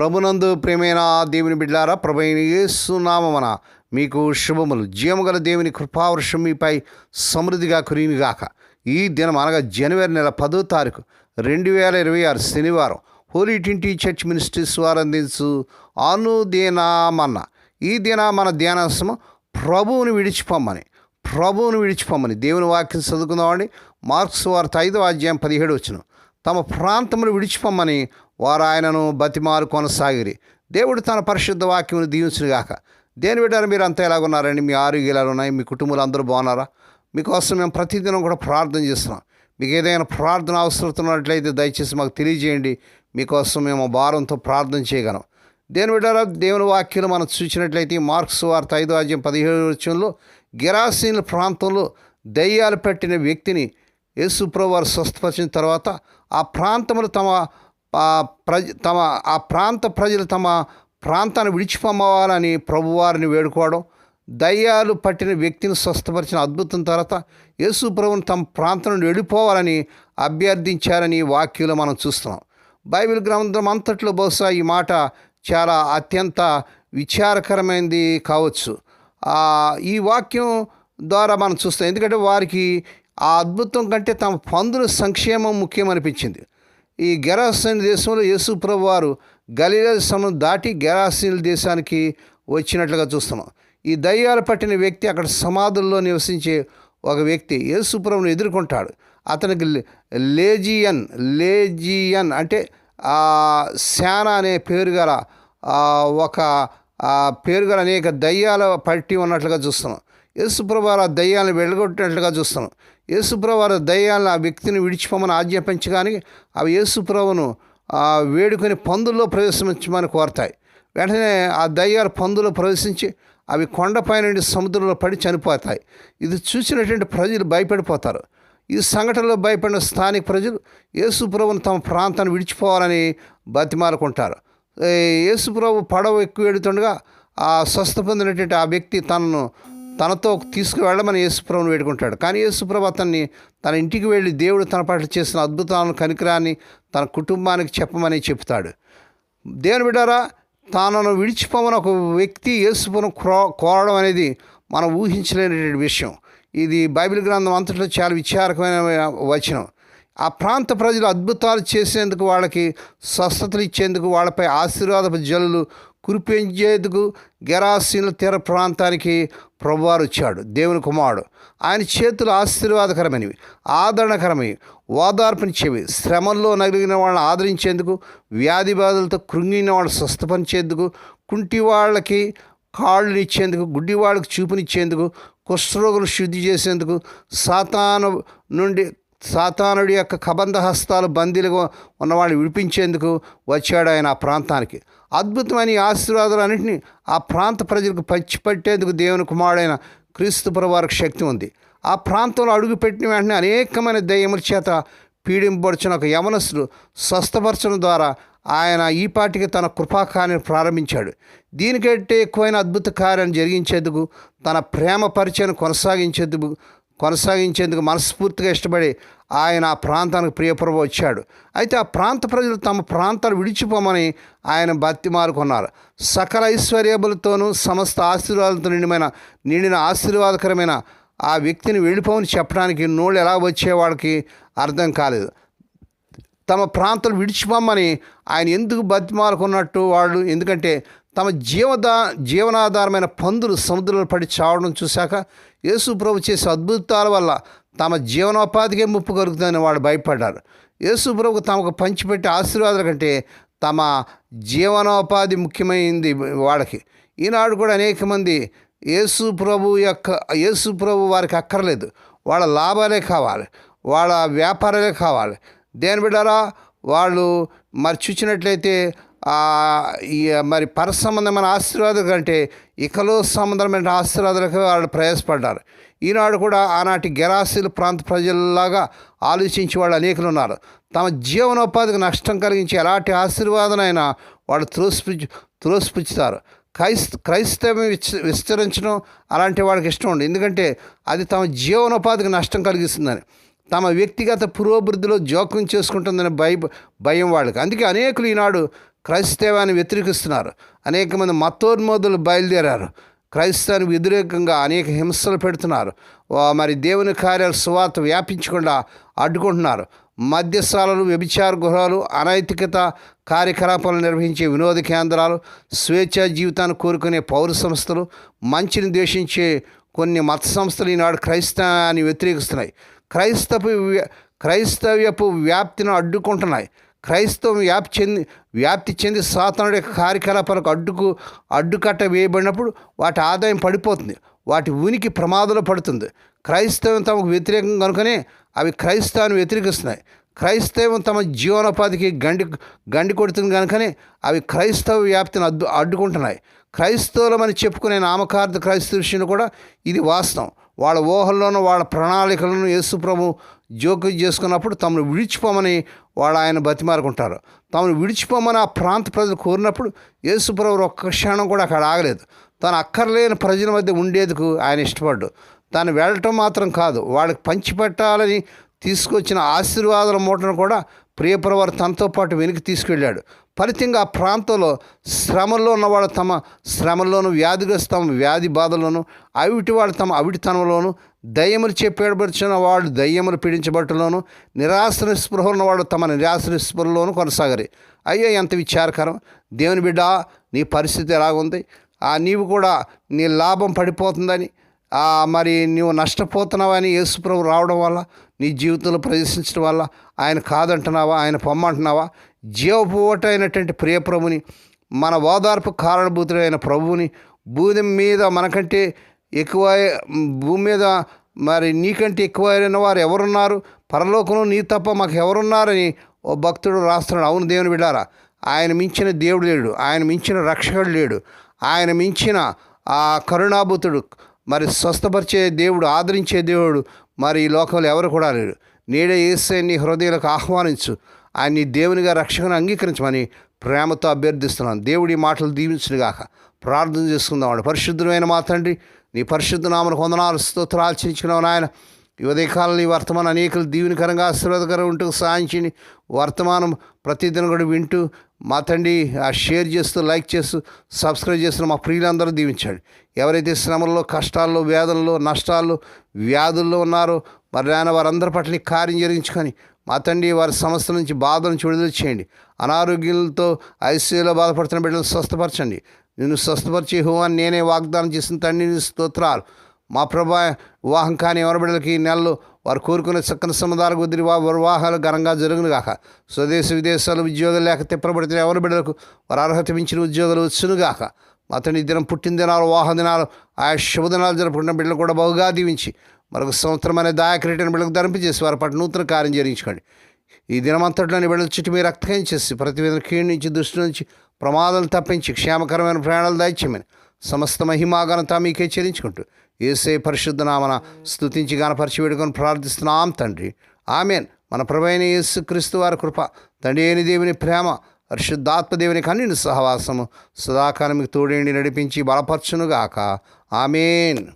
ప్రభునందు ప్రేమైన దేవుని బిడ్డారా ప్రభు యేసునామన మీకు శుభములు. జీవగల దేవుని కృపావర్షం మీపై సమృద్ధిగా కురినిగాక ఈ దినం అనగా జనవరి నెల పదో తారీఖు రెండు వేల ఇరవై ఆరు శనివారం హోలీ ట్వంటీ చర్చ్ మినిస్ట్రీస్ వారు అందించు అనుదినామన్న. ఈ దిన మన ధ్యానాంశము ప్రభువుని విడిచిపోమ్మని ప్రభువుని విడిచిపోమ్మని. దేవుని వాక్యం చదువుకుందామండి. మార్క్స్ వార్త ఐదో అధ్యాయం పదిహేడు వచ్చిన తమ ప్రాంతమును విడిచిపోమ్మని వారు ఆయనను బతిమారు కొనసాగిరి. దేవుడు తన పరిశుద్ధ వాక్యమును దీవించుగాక దేని బిడ్డారు మీరు అంతా ఎలాగున్నారండి మీ ఆరోగ్యం ఎలా ఉన్నాయి? మీ కుటుంబాలు అందరూ బాగున్నారా? మీకోసం మేము ప్రతిదినం కూడా ప్రార్థన చేస్తున్నాం. మీకు ఏదైనా ప్రార్థన అవసరం ఉన్నట్లయితే దయచేసి మాకు తెలియజేయండి. మీకోసం మేము భారంతో ప్రార్థన చేయగలం. దేని బిడ్డారా దేవుని వాక్యం మనం చూసినట్లయితే మార్క్స్ వార్త ఐదు అధ్యాయం పదిహేడు వచ్చంలో గిరాసీనుల ప్రాంతంలో దయ్యాలు పెట్టిన వ్యక్తిని యేసుప్రభు వారు స్వస్థపరిచిన తర్వాత ఆ ప్రాంతములు తమ ప్రజ తమ ఆ ప్రాంత ప్రజలు తమ ప్రాంతాన్ని విడిచిపోమవాలని ప్రభువారిని వేడుకోవడం దయ్యాలు పట్టిన వ్యక్తిని స్వస్థపరిచిన అద్భుతం తర్వాత యేసు ప్రభుని తమ ప్రాంతం నుండి వెళ్ళిపోవాలని అభ్యర్థించారని వాక్యంలో మనం చూస్తున్నాం. బైబిల్ గ్రంథం అంతట్లో బహుశా ఈ మాట చాలా అత్యంత విచారకరమైనది కావచ్చు. ఈ వాక్యం ద్వారా మనం చూస్తాం ఎందుకంటే వారికి ఆ అద్భుతం కంటే తమ పందుల సంక్షేమం ముఖ్యమనిపించింది. ఈ గెరాసీన్ దేశంలో యేసు ప్రభు వారు గలీల సముద్రం దాటి గెరాసీన్ దేశానికి వచ్చినట్లుగా చూస్తున్నాం. ఈ దయ్యాలు పట్టిన వ్యక్తి అక్కడ సమాధుల్లో నివసించే ఒక వ్యక్తి యేసుప్రభును ఎదుర్కొంటాడు. అతనికి లేజియన్ లేజియన్ అంటే శానా శాన అనే పేరు గల ఒక పేరు గల అనేక దయ్యాల పట్టి ఉన్నట్లుగా చూస్తున్నాం. యేసుప్రభువారు ఆ దయ్యాలను వెళ్ళగొట్టినట్లుగా చూస్తాను యేసుప్రభు దయ్యాలను ఆ వ్యక్తిని విడిచిపోమని ఆజ్ఞాపించగానే అవి యేసుప్రభును ఆ, వేడుకొని పందుల్లో ప్రవేశించమని కోరతాయి. వెంటనే ఆ దయ్యాలు పందులో ప్రవేశించి అవి కొండపై నుండి సముద్రంలో పడి చనిపోతాయి. ఇది చూసినటువంటి ప్రజలు భయపడిపోతారు. ఈ సంఘటనలో భయపడిన స్థానిక ప్రజలు యేసుప్రభును తమ ప్రాంతాన్ని విడిచిపోవాలని బతిమాలుకుంటారు. యేసుప్రభు పడవ ఎక్కువ వెడుతుండగా ఆ స్వస్థ పొందినటువంటి ఆ వ్యక్తి తనను తనతో తీసుకువెళ్ళమని యేసుప్రభుని వేడుకుంటాడు. కానీ యేసుప్రభు అతన్ని తన ఇంటికి వెళ్ళి దేవుడు తన పట్ల చేసిన అద్భుతాలను కనికరాన్ని తన కుటుంబానికి చెప్పమని చెప్తాడు. దేవుని బిడ్డారా తనను విడిచిపోమని ఒక వ్యక్తి యేసుపును కోరడం అనేది మనం ఊహించలేనటువంటి విషయం. ఇది బైబిల్ గ్రంథం అంతట్లో చాలా విచారకమైన వచనం. ఆ ప్రాంత ప్రజలు అద్భుతాలు చేసేందుకు వాళ్ళకి స్వస్థతలు ఇచ్చేందుకు వాళ్ళపై ఆశీర్వాదపు జల్లులు కురిపించేందుకు గెరాసీనుల తీర ప్రాంతానికి ప్రభువారు వచ్చాడు. దేవుని కుమారుడు. ఆయన చేతులు ఆశీర్వాదకరమైనవి ఆదరణకరమైనవి ఓదార్పునిచ్చేవి శ్రమల్లో నలిగిన వాళ్ళని ఆదరించేందుకు వ్యాధి బాధలతో కృంగిన వాళ్ళు స్వస్థపరిచేందుకు కుంటి వాళ్ళకి కాళ్ళునిచ్చేందుకు గుడ్డి వాళ్ళకి చూపునిచ్చేందుకు కుష్ఠరోగులు శుద్ధి చేసేందుకు సాతాను నుండి సాతానుడి యొక్క కబంధ హస్తాలు బందీలుగా ఉన్నవాడిని విడిపించేందుకు వచ్చాడు ఆయన ఆ ప్రాంతానికి. అద్భుతమైన ఆశీర్వాదాలు ఆశీర్వాదాలన్నింటినీ ఆ ప్రాంత ప్రజలకు పచ్చిపట్టేందుకు దేవుని కుమారుడైన క్రీస్తు ప్రభువారికి శక్తి ఉంది. ఆ ప్రాంతంలో అడుగుపెట్టిన వెంటనే అనేకమైన దయ్యముల చేత పీడింపబడుచున్న ఒక యవనస్తుడు స్వస్థపరచడం ద్వారా ఆయన ఈ పాటికి తన కృపాకార్యం ప్రారంభించాడు. దీనికంటే ఎక్కువైన అద్భుత కార్యాన్ని జరిగించేందుకు తన ప్రేమ పరిచయం కొనసాగించేందుకు కొనసాగించేందుకు మనస్ఫూర్తిగా ఇష్టపడి ఆయన ఆ ప్రాంతానికి ప్రియప్రభు వచ్చాడు. అయితే ఆ ప్రాంత ప్రజలు తమ ప్రాంతాలు విడిచిపోమని ఆయన బతిమారుకున్నారు సకల ఐశ్వర్యములతోనూ సమస్త ఆశీర్వాదాలతో నిండిమైన నిండిన ఆశీర్వాదకరమైన ఆ వ్యక్తిని వెళ్ళిపోమని చెప్పడానికి నోళ్ళు ఎలా వచ్చేవాడికి అర్థం కాలేదు. తమ ప్రాంతాలు విడిచిపోమని ఆయన ఎందుకు బతిమాలుకున్నట్టు వాళ్ళు? ఎందుకంటే తమ జీవదా జీవనాధారమైన పందులు సముద్రంలో పడి చావడం చూశాక యేసు ప్రభు చేసే అద్భుతాల వల్ల తమ జీవనోపాధికే ముప్పు కలుగుతుందని వాళ్ళు భయపడ్డారు యేసు ప్రభు తమకు పంచిపెట్టే ఆశీర్వాదాల కంటే తమ జీవనోపాధి ముఖ్యమైంది వాళ్ళకి ఈనాడు కూడా అనేక మంది యేసు ప్రభు యొక్క యేసు ప్రభు వారికి అక్కర్లేదు. వాళ్ళ లాభాలే కావాలి. వాళ్ళ వ్యాపారాలే కావాలి. దేని బిడ్డారా వాళ్ళు మరి చూసినట్లయితే మరి పర సంబంధమైన ఆశీర్వాదం కంటే ఇకలో సంబంధమైన ఆశీర్వాదాలకు వాళ్ళు ప్రయాసపడ్డారు. ఈనాడు కూడా ఆనాటి గెరాసీల ప్రాంత ప్రజల్లాగా ఆలోచించి వాళ్ళు అనేకులు ఉన్నారు. తమ జీవనోపాధికి నష్టం కలిగించి ఎలాంటి ఆశీర్వాదనైనా వాళ్ళు త్రోసిపుచ్చు త్రోసిపుచ్చుతారు. క్రైస్త క్రైస్తవం విస్తరించడం అలాంటి వాళ్ళకి ఇష్టం ఉండదు. ఎందుకంటే అది తమ జీవనోపాధికి నష్టం కలిగిస్తుందని తమ వ్యక్తిగత పురోభివృద్ధిలో జోక్యం చేసుకుంటుందనే భయ భయం వాళ్ళకి. అందుకే అనేకులు ఈనాడు క్రైస్తవాన్ని వ్యతిరేకిస్తున్నారు. అనేక మంది మతోన్మోదులు బయలుదేరారు. క్రైస్తవానికి వ్యతిరేకంగా అనేక హింసలు పెడుతున్నారు. మరి దేవుని కార్యాలు సువార్త వ్యాపించకుండా అడ్డుకుంటున్నారు. మద్యశాలలు వ్యభిచార గృహాలు అనైతికత కార్యకలాపాలు నిర్వహించే వినోద కేంద్రాలు స్వేచ్ఛా జీవితాన్ని కోరుకునే పౌర సంస్థలు మంచిని ద్వేషించే కొన్ని మత సంస్థలు ఈనాడు క్రైస్తవాన్ని వ్యతిరేకిస్తున్నాయి. క్రైస్తవ క్రైస్తవ్యపు వ్యాప్తిని అడ్డుకుంటున్నాయి. క్రైస్తవం వ్యాప్తి చెంది వ్యాప్తి చెంది సాతనుడి యొక్క కార్యకలాపాలకు అడ్డుకు అడ్డుకట్ట వేయబడినప్పుడు వాటి ఆదాయం పడిపోతుంది. వాటి ఉనికి ప్రమాదంలో పడుతుంది. క్రైస్తవం తమకు వ్యతిరేకం కనుకనే అవి క్రైస్తవాన్ని వ్యతిరేకిస్తున్నాయి. క్రైస్తవం తమ జీవనోపాధికి గండి గండి కొడుతుంది కనుకనే అవి క్రైస్తవ వ్యాప్తిని అడ్డు అడ్డుకుంటున్నాయి. క్రైస్తవులమని చెప్పుకునే నామకార్థ క్రైస్తవ విషయంలో కూడా ఇది వాస్తవం. వాళ్ళ ఊహల్లోనూ వాళ్ళ ప్రణాళికలను యేసుప్రభు జోక్యం చేసుకున్నప్పుడు తమను విడిచిపోమని వాళ్ళు ఆయన బతిమారుకుంటారు. తమను విడిచిపోమని ఆ ప్రాంత ప్రజలు కోరినప్పుడు యేసుప్రభు ఒక్క క్షణం కూడా అక్కడ ఆగలేదు. తను అక్కర్లేని ప్రజల మధ్య ఉండేందుకు ఆయన ఇష్టపడ్డు. తాను వెళ్ళటం మాత్రం కాదు వాళ్ళకి పంచిపెట్టాలని తీసుకొచ్చిన ఆశీర్వాదాల మూటను కూడా ప్రియప్రవారు తనతో పాటు వెనక్కి తీసుకెళ్ళాడు. ఫలితంగా ఆ ప్రాంతంలో శ్రమల్లో ఉన్నవాళ్ళు తమ శ్రమల్లోనూ వ్యాధిగ్రస్తం తమ వ్యాధి బాధలోను అవిటి వాళ్ళు తమ అవిటితనంలోను దయ్యములు చెప్పేడబడుచున్న వాళ్ళు దయ్యములు పీడించబట్టలోను నిరాశ నిస్పృహ ఉన్నవాడు తమ నిరాశ నిస్పృహలోను కొనసాగరి. అయ్యో ఎంత విచారకరం. దేవుని బిడ్డ నీ పరిస్థితి ఎలాగుంది? ఆ నీవు కూడా నీ లాభం పడిపోతుందని మరి నువ్వు నష్టపోతున్నావని యేసుప్రభు రావడం వల్ల నీ జీవితంలో ప్రవేశించడం వల్ల ఆయన కాదంటున్నావా? ఆయన పొమ్మంటున్నావా? జీవపోవట అయినటువంటి ప్రియప్రభుని మన ఓదార్పు కారణభూతుడైన ప్రభువుని భూమి మీద మనకంటే ఎక్కువ భూమి మీద మరి నీకంటే ఎక్కువైన వారు ఎవరున్నారు? పరలోకంలో నీ తప్ప మాకు ఎవరున్నారని ఓ భక్తుడు రాస్తున్నాడు. అవును దేవుని బిడ్డారా ఆయన మించిన దేవుడు లేడు ఆయన మించిన రక్షకుడు లేడు ఆయన మించిన ఆ కరుణాభూతుడు మరి స్వస్థపరిచే దేవుడు ఆదరించే దేవుడు మరి ఈ లోకంలో ఎవరు కూడా లేడు నేడే ఏసే నీ హృదయాలకు ఆహ్వానించు. ఆయన్ని దేవునిగా రక్షకుని అంగీకరించమని ప్రేమతో అభ్యర్థిస్తున్నాను. దేవుడి మాటలు దీవించునుగాక. ప్రార్థన చేసుకుందామండి పరిశుద్ధమైన మా తండ్రి నీ పరిశుద్ధ నామను వందనాలు స్తోత్రాలు చించుకున్నావు నాయన. ఈ ఉదయకాలంలో ఈ వర్తమానం అనేకలు దీవునికరంగా ఆశీర్వాదకరం ఉంటూ సాయించి వర్తమానం ప్రతిదినం కూడా వింటూ మా తండ్రి ఆ షేర్ చేస్తూ లైక్ చేస్తూ సబ్స్క్రైబ్ చేస్తున్న మా ప్రియులందరూ దీవించండి. ఎవరైతే శ్రమల్లో కష్టాల్లో వేదనలో నష్టాల్లో వ్యాధుల్లో ఉన్నారో మరి నాయన వారందరి పట్ల కార్యం జరిగించుకొని మా తండ్రి వారి సమస్య నుంచి బాధ నుంచి విడుదల చేయండి. అనారోగ్యాలతో ఐసీయూలో బాధపడుతున్న బిడ్డలు స్వస్థపరచండి. నేను స్వస్థపరిచే హోవాన్ని నేనే వాగ్దానం చేసిన తండ్రిని స్తోత్రాలు. మా ప్రభా వివాహం కాని ఎవరి బిడ్డలకి ఈ నెలలో వారు కోరుకునే చక్కని సముదాల కుదిరి వారి వివాహాలు ఘనంగా జరుగును గాక స్వదేశ విదేశాలు ఉద్యోగాలు లేక తిప్పబడుతున్న ఎవరి బిడ్డలకు వారు అర్హత మించిన ఉద్యోగాలు వచ్చునుగాక. అతని ఈ దినం పుట్టిన దినాలు వాహన దినాలు ఆయా శుభదినాలు జరుపుకున్న బిడ్డలు కూడా బహుగా దీవించి మరొక సంవత్సరం అనే దాయకరీటైన బిళ్ళకు ధరింపజేసి వారి పట్ల నూతన కార్యం జరిగించుకోండి ఈ దినమంతట్లోని బిడ్డల చుట్టూ మీరు రక్తకం చేసి ప్రతివేదన కీడు నుంచి దృష్టి నుంచి ప్రమాదాలు తప్పించి క్షేమకరమైన ప్రయాణాలు దాయిచ్చమని సమస్త మహిమాగనత మీకే చెల్లించుకుంటూ ఏసే పరిశుద్ధ నామన స్థుతించి గానపరిచి వేడుకొని ప్రార్థిస్తున్నాం తండ్రి. ఆమెన్. మన ప్రభైన యేసు క్రీస్తు వారి కృప తండ్రి అయిన దేవుని ప్రేమ పరిశుద్ధాత్మదేవుని కన్నీని సహవాసము సదాకాలం మీకు తోడేండి నడిపించి బలపరచునుగాక. ఆమెన్.